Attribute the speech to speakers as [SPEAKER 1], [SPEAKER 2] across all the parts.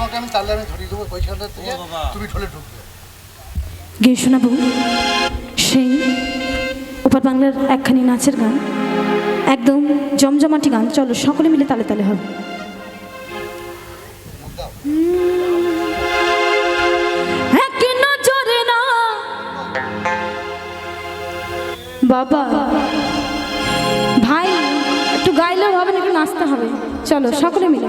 [SPEAKER 1] তোমাকে আমি তাহলে আমি ধরিয়ে দেবো পয়সাটা থেকে তুমি ঢুকবে।
[SPEAKER 2] সেই ওপার বাংলার একখানি নাচের গান একদম জমজমাটি গান। চলো সকলে মিলে তালে তালে হবে। বাবা ভাই একটু গাইলেও হবে না একটু নাচতে হবে। চলো সকলে মিলে।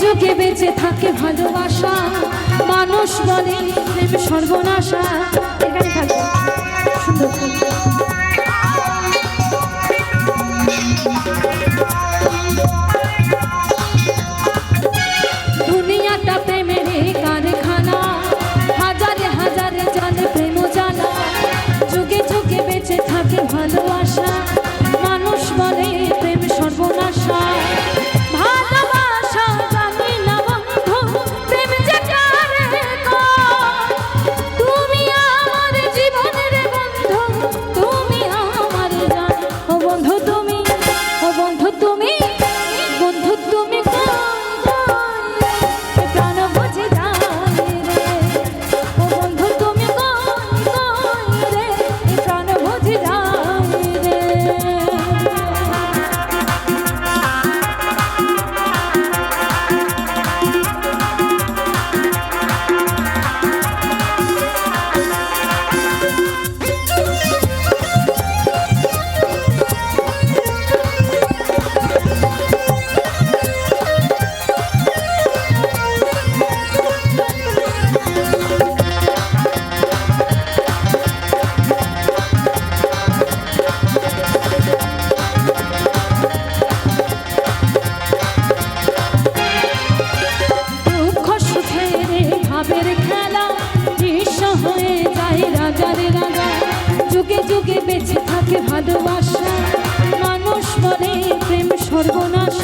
[SPEAKER 2] যুগে বেঁচে থাকে ভালোবাসা। মানুষ বলে প্রেম সর্বনাশা। সুন্দর ভালোবাসা মানুষ মরে প্রেম সর্বনাশ।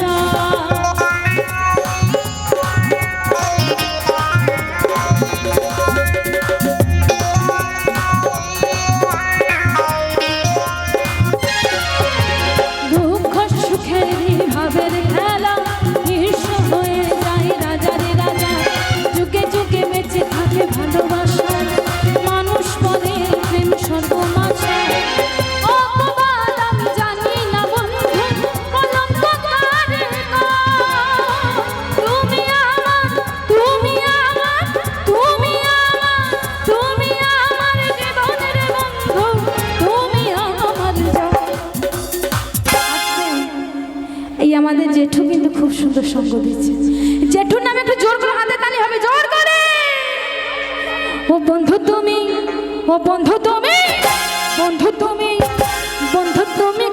[SPEAKER 2] জেঠু কিন্তু খুব সুন্দর সঙ্গ দিচ্ছে জেঠুর নামে একটু জোর করে হাতে তালি হবে, জোর করে। ও বন্ধু তুমি, ও বন্ধু তুমি বন্ধু তুমি বন্ধু তুমি